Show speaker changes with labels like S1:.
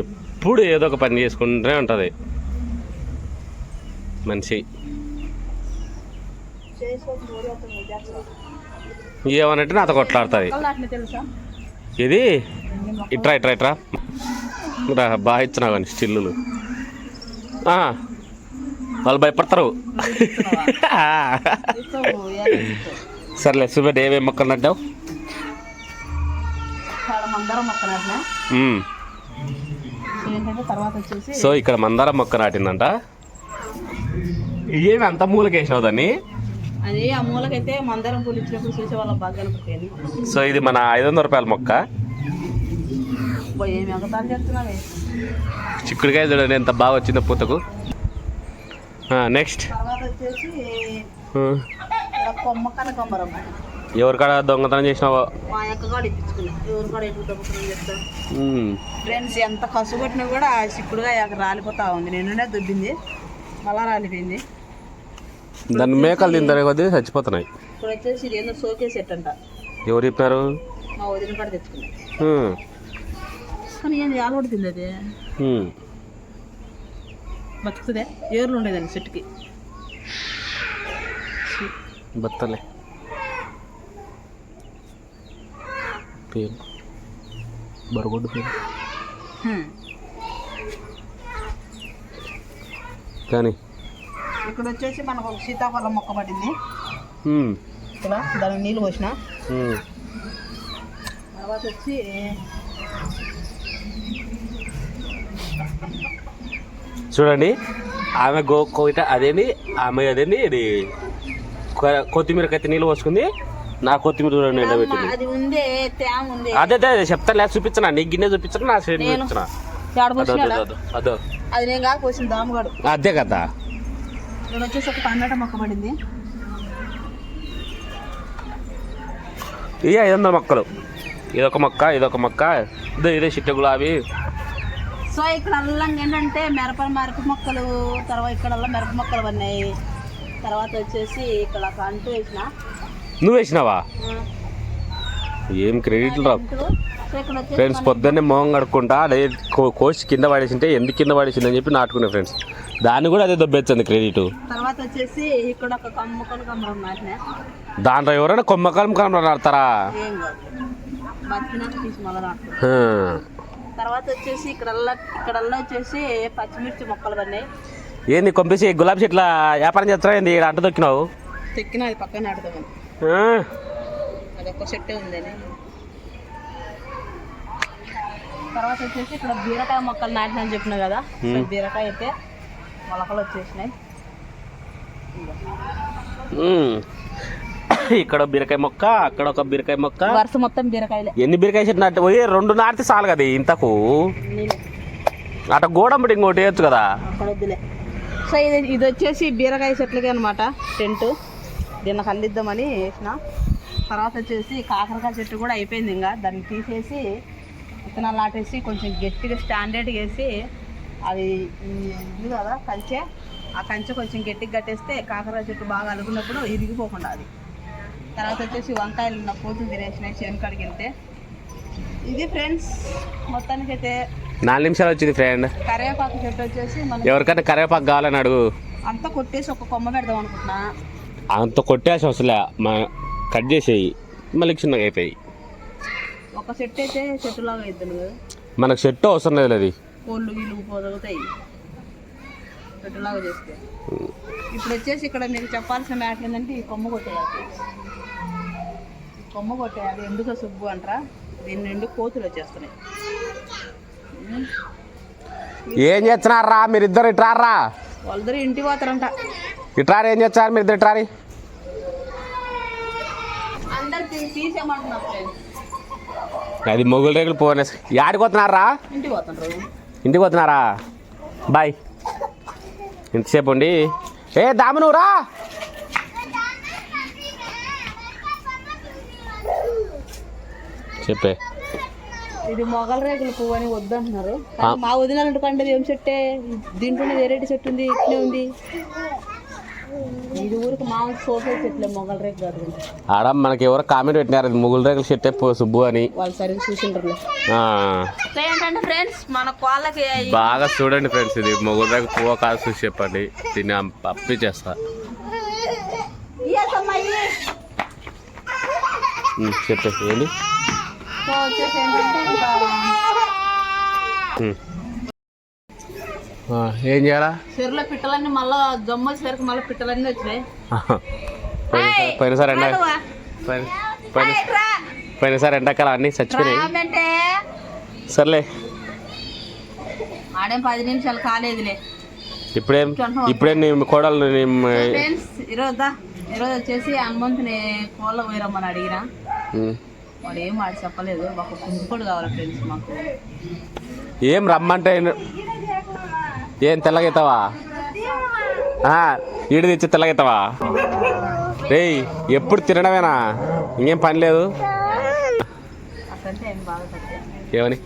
S1: ఎప్పుడు ఏదో ఒక పని చేసుకుంటూనే ఉంటుంది. మనిషి. ఏమనంటే నాతో కొట్లాడుతుంది. ఇది ఇట్రా ఇట్రా ఇట్రా. రా బాగా ఇచ్చినావు కానీ స్టిల్లులు ఆ, వాళ్ళు భయపడతారు? సర్లే సుబెట్ ఏమేమి మొక్కలు నడ్డావు?
S2: మందరం మొక్క నాటినా?
S1: మ్మ్.
S2: ఏంటంటే తర్వాత వచ్చేసి
S1: సో ఇక్కడ మందారం మొక్క నాటిందంట. ఏమి అంత మూలకేసినావు దాన్ని?
S2: అది ఆ మూలకైతే మందరం పూలు ఇచ్చినప్పుడు చూసే వాళ్ళ బాగా కనపడతాయి
S1: సో ఇది మన ఐదు వందల రూపాయల మొక్క.
S2: ఏమి ఎగతాలు చేస్తున్నావే
S1: చిక్కుడుకాయ చూడండి ఎంత బాగా వచ్చిందో పూతకు. నెక్స్ట్
S2: తర్వాత వచ్చేసి కొమ్మ
S1: ఎవరికాడ దొంగతనం చేసినావో?
S2: మా యొక్క కూడా ఇప్పించుకున్నాం. ఎవరు కూడా ఎప్పుడు దొంగతనం చేస్తాం. ఫ్రెండ్స్ ఎంత కసు కొట్టినా కూడా ఆ చిక్కుడుగా ఎక్కడ రాలిపోతా ఉంది. నిన్ననే దుబ్బింది. మళ్ళా రాలిపోయింది.
S1: దాన్ని మేకలు తింటారే కొద్దీ చచ్చిపోతున్నాయి.
S2: ఇప్పుడు వచ్చేసి ఇది ఏందో సోకే సెట్ అంట.
S1: ఎవరు చెప్పినారు
S2: మా వదిన కూడా తెచ్చుకున్నాం. కానీ ఏంది ఆలబడుతుంది అది
S1: మ్మ్.
S2: బతుకుతుందే? ఏర్లు ఉండేదండి చెట్టుకి
S1: బత్తలే. పేరు బరగొడ్డు పేరు. కానీ
S2: ఇక్కడ వచ్చేసి మనకు ఒక సీతాఫలం మొక్క పడింది. ఇలా దానికి నీళ్ళు పోసిన
S1: మ్మ్.
S2: తర్వాత వచ్చి
S1: చూడండి ఆమె గో కోయిట అదేంటి ఆమె అదేంటి ఇది కొ- కొత్తిమీర కత్తి నీళ్ళు పోసుకుంది నా కొత్తిమీర చూడండి ఎండబెట్టింది
S2: అది ఉందే తేమ ఉంది.
S1: అదే అదే చెప్తా లేదు చూపించనా? నీ గిన్నె చూపించనా? నా సైడ్
S2: నేను-
S1: చూపించనా? అదో
S2: నేను కాక దామగాడు.
S1: అదే కదా.
S2: ఇక్కడ వచ్చేసి ఒక టమాటా మొక్క పడింది.
S1: ఇవి ఐదు వందల మొక్కలు. ఇదొక మొక్క ఇదొక మొక్క. ఇదో ఇదే చిట్ట గులాబీ.
S2: సో ఇక్కడ అల్లంగా ఏంటంటే మిరప మిరప మొక్కలు తర్వాత ఇక్కడ మిరప మొక్కలు పడినాయి. తర్వాత వచ్చేసి ఇక్కడ అంటు వేసిన
S1: నువ్వు వేసినావా? ఏం క్రెడిట్లు
S2: వచ్చేసి
S1: ఫ్రెండ్స్ పొద్దున్నే మొహం కడుక్కుంటా అదే కో- కోసి కింద పడేసింటే ఎందుకు కింద పడేసిందని చెప్పి నాటుకునే ఫ్రెండ్స్ దాన్ని కూడా అదే దొబ్బెచ్చింది క్రెడిట్
S2: తర్వాత వచ్చేసి ఇక్కడ ఒక కమ్మకలు కమ్మరం నాటిన
S1: దాంట్లో ఎవరైనా కొమ్మకాలం కాలం నాడతారా.
S2: తర్వాత వచ్చేసి వచ్చేసి పచ్చిమిర్చి మొక్కలు పడినాయి.
S1: ఏంది కొంపేసి గులాబీ చెట్ల వ్యాపారం చేస్తారా ఏంది? అంట దొక్కినావు.
S2: అది పక్కన నాటుదామని
S1: ఆ?
S2: అది ఒక్క చెట్టే ఉందని తర్వాత వచ్చేసి ఇక్కడ బీరకాయ మొక్కలు నాటిన అని చెప్పిన కదా బీరకాయ అయితే మొలకలు వచ్చేసినాయి.
S1: ఇక్కడ బీరకాయ మొక్క అక్కడ ఒక బీరకాయ మొక్క.
S2: వరుస మొత్తం బీరకాయలే.
S1: ఎన్ని బీరకాయ చెట్లు నాటి పోయి రెండు నాటితే చాలు కదా ఇంతకు. అట గోడంబటి ఇంకోటి వేయచ్చు కదా.
S2: సో ఇది ఇది వచ్చేసి బీరకాయ చెట్లకి అనమాట టెంట్. దీన్ని కల్లిద్దామని వేసిన. తర్వాత వచ్చేసి కాకరకాయ చెట్టు కూడా అయిపోయింది ఇంకా. దాన్ని తీసేసి విత్తనాలు నాటేసి కొంచెం గట్టిగా స్టాండర్డ్గా వేసి అది ఇది కదా కంచె. ఆ కంచె కొంచెం గట్టిగా కట్టేస్తే కాకరకాయ చెట్టు బాగా అలుగున్నప్పుడు ఇరిగిపోకుండా అది. తర్వాత వచ్చేసి వంకాయలు ఉన్న పోతులు తినేసినాయి చేను కాడికి వెళ్తే ఇది ఫ్రెండ్స్ మొత్తానికైతే
S1: నాలుగు నిమిషాలు వచ్చింది ఫ్రెండ్
S2: కరివేపాకు చెట్టు వచ్చేసి
S1: ఎవరికైనా కరివేపాకు కావాలని అడుగు.
S2: అంతా కొట్టేసి ఒక కొమ్మ పెడదాం అనుకుంటున్నా.
S1: అంత కొట్టేసి అవసరం మా కట్ చేసేయి. మళ్ళీ చిన్నగా అయిపోయి
S2: ఒక చెట్టు అయితే చెట్టులాగా అవుతుంది కదా.
S1: మనకు చెట్టు అవసరం లేదు అది.
S2: కోళ్ళు వీళ్ళు పోదగుతాయి చెట్టులాగా చేస్తే. ఇప్పుడు వచ్చేసి ఇక్కడ మీకు చెప్పాల్సిన మ్యాటర్ ఏంటంటే ఈ కొమ్మ కొట్టేయాలి. కొమ్మ కొట్టేయాలి. ఎందుకు సుబ్బు అంటారా? దీని నుండి కోతులు వచ్చేస్తున్నాయి.
S1: ఏం చేస్తున్నారా మీరిద్దరు ఇట్రారా
S2: వాళ్ళిద్దరు ఇంటి పోతారంట.
S1: ఇట్రారు ఏం చేస్తారు మీరు ఇద్దరు ఇట్రారి అది మొగులు రేగులు పోనే యాడికి పోతున్నారా?
S2: ఇంటికి పోతుంటారు
S1: ఇంటికి పోతున్నారా? బాయ్. ఇంతసేపు ఉండి. ఏ దాము నువ్వు రా. చెప్పే.
S2: ఇది మొగల రేకుల పువ్వు అని వద్దంటున్నారు. మా వదినాలంటే పండుగ ఏం చెట్టే? దీంట్లోనే వేరేటి చెట్టు ఉంది ఇట్లే ఉంది. ఇది ఊరికి మామూలు సోఫా చెట్లే మొగల రేపు కాదు
S1: ఆడ మనకి ఎవరో కామెంట్ పెట్టినారు అది ముగ్గులు రేకుల షర్ట్ పో సుబ్బు అని.
S2: వాళ్ళు సరిగ్గా చూసింటారు
S1: ఆ,
S2: ఏంటంటే ఫ్రెండ్స్ మన కోళ్ళకి
S1: బాగా చూడండి ఫ్రెండ్స్ ఇది. ముగ్గురు రేకు పువ్వు కాదు చూసి చెప్పండి. దీన్ని
S2: ఇయ్యసమ్మా, ఇయ్యి.
S1: చెప్పేసి ఏంటి
S2: సో వచ్చేసి ఏంటంటే ఇంకా
S1: ఉమ్. ఏం చేయాలా?
S2: చెరువులో పిట్టలన్నీ మళ్ళా జమ్ము వచ్చేసరికి మళ్ళీ పిట్టలన్నీ వచ్చినాయి.
S1: పోయినసారి- ఎండ. పోయినసారి ఎండాకాలం అన్నీ చచ్చిపోయినాయి. సర్లే.
S2: ఆడేం పది నిమిషాలు కాలేదులే.
S1: ఇప్పుడేం ఇప్పుడేం నీ కోడలు
S2: ఈరోజు ఈరోజు వచ్చేసి హనుమంతుని కోళ్ళ పోయిరమ్మని అడిగిన. వాడు ఏం వాడు చెప్పలేదు. ఒక పుంజుకోడు కావాలి ఫ్రెండ్స్ మాకు.
S1: ఏం రమ్మంటే ఏం తెల్లగైతావా? ఈడు తెచ్చి తెల్లగైతావా? రేయ్ ఎప్పుడు తినడమేనా? ఇంకేం పని లేదు? ఏమని?